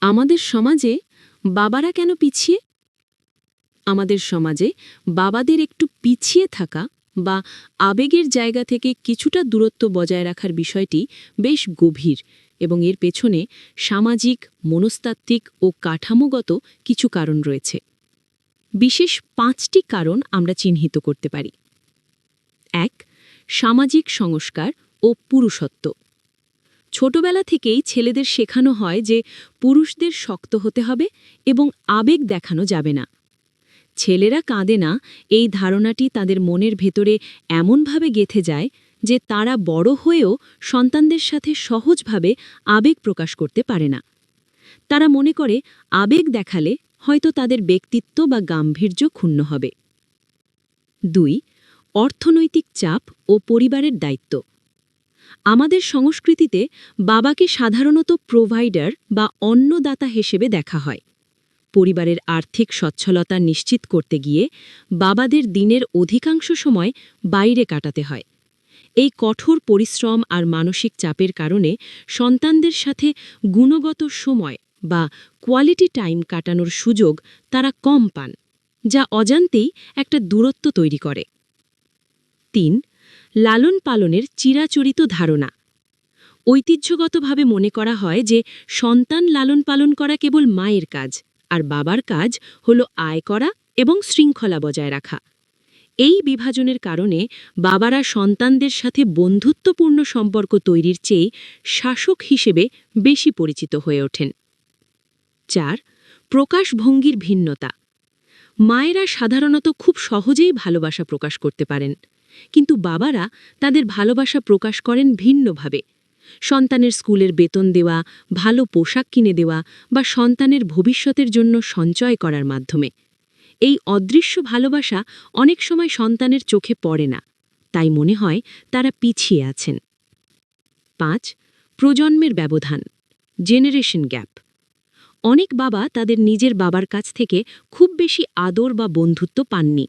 আমাদের সমাজে বাবারা কেন পিছিয়ে? আমাদের সমাজে বাবাদের একটু পিছিয়ে থাকা বা আবেগের জায়গা থেকে কিছুটা দূরত্ব বজায় রাখার বিষয়টি বেশ গভীর এবং এর পেছনে সামাজিক, মনস্তাত্ত্বিক ও কাঠামোগত কিছু কারণ রয়েছে। বিশেষ পাঁচটি কারণ আমরা চিহ্নিত করতে পারি। এক, সামাজিক সংস্কার ও পুরুষত্ব। ছোটবেলা থেকেই ছেলেদের শেখানো হয় যে পুরুষদের শক্ত হতে হবে এবং আবেগ দেখানো যাবে না। ছেলেরা কাঁদে না, এই ধারণাটি তাদের মনের ভেতরে এমনভাবে গেথে যায় যে তারা বড় হয়েও সন্তানদের সাথে সহজভাবে আবেগ প্রকাশ করতে পারে না। তারা মনে করে, আবেগ দেখালে হয়তো তাদের ব্যক্তিত্ব বা গাম্ভীর্য ক্ষুণ্ণ হবে। দুই, অর্থনৈতিক চাপ ও পরিবারের দায়িত্ব। আমাদের সংস্কৃতিতে বাবাকে সাধারণত প্রোভাইডার বা অন্নদাতা হিসেবে দেখা হয়। পরিবারের আর্থিক সচ্ছলতা নিশ্চিত করতে গিয়ে বাবাদের দিনের অধিকাংশ সময় বাইরে কাটাতে হয়। এই কঠোর পরিশ্রম আর মানসিক চাপের কারণে সন্তানদের সাথে গুণগত সময় বা কোয়ালিটি টাইম কাটানোর সুযোগ তারা কম পান, যা অজান্তেই একটা দূরত্ব তৈরি করে। তিন লালন পালনের চিরাচরিত ধারণা। ঐতিহ্যগতভাবে মনে করা হয় যে, সন্তান লালন পালন করা কেবল মায়ের কাজ, আর বাবার কাজ হল আয় করা এবং শৃঙ্খলা বজায় রাখা। এই বিভাজনের কারণে বাবারা সন্তানদের সাথে বন্ধুত্বপূর্ণ সম্পর্ক তৈরির চেয়ে শাসক হিসেবে বেশি পরিচিত হয়ে ওঠেন। চার, প্রকাশভঙ্গির ভিন্নতা। মায়েরা সাধারণত খুব সহজেই ভালোবাসা প্রকাশ করতে পারেন। কিন্তু বাবারা তাদের ভালোবাসা প্রকাশ করেন ভিন্নভাবে। সন্তানের স্কুলের বেতন দেওয়া, ভালো পোশাক কিনে দেওয়া বা সন্তানের ভবিষ্যতের জন্য সঞ্চয় করার মাধ্যমে। এই অদৃশ্য ভালোবাসা অনেক সময় সন্তানের চোখে পড়ে না। তাই মনে হয় তারা পিছিয়ে আছেন। পাঁচ, প্রজন্মের ব্যবধান জেনারেশন গ্যাপ অনেক বাবা তাদের নিজের বাবার কাছ থেকে খুব বেশি আদর বা বন্ধুত্ব পাননি।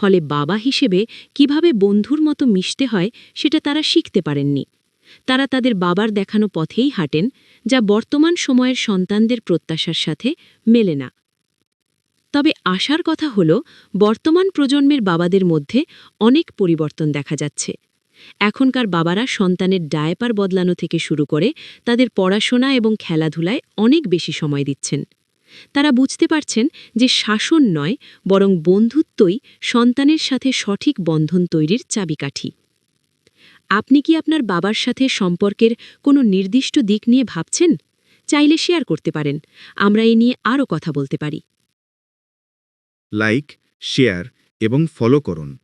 ফলে বাবা হিসেবে কীভাবে বন্ধুর মতো মিশতে হয় সেটা তারা শিখতে পারেননি। তারা তাদের বাবার দেখানো পথেই হাঁটেন, যা বর্তমান সময়ের সন্তানদের প্রত্যাশার সাথে মেলে না। তবে আশার কথা হল, বর্তমান প্রজন্মের বাবাদের মধ্যে অনেক পরিবর্তন দেখা যাচ্ছে। এখনকার বাবারা সন্তানের ডায়পার বদলানো থেকে শুরু করে তাদের পড়াশোনা এবং খেলাধুলায় অনেক বেশি সময় দিচ্ছেন। তারা বুঝতে পারছেন যে শাসন নয়, বরং বন্ধুত্বই সন্তানের সাথে সঠিক বন্ধন তৈরির চাবিকাঠি। আপনি কি আপনার বাবার সাথে সম্পর্কের কোনো নির্দিষ্ট দিক নিয়ে ভাবছেন? চাইলে শেয়ার করতে পারেন। আমরা এ নিয়ে আরও কথা বলতে পারি। লাইক, শেয়ার এবং ফলো করুন।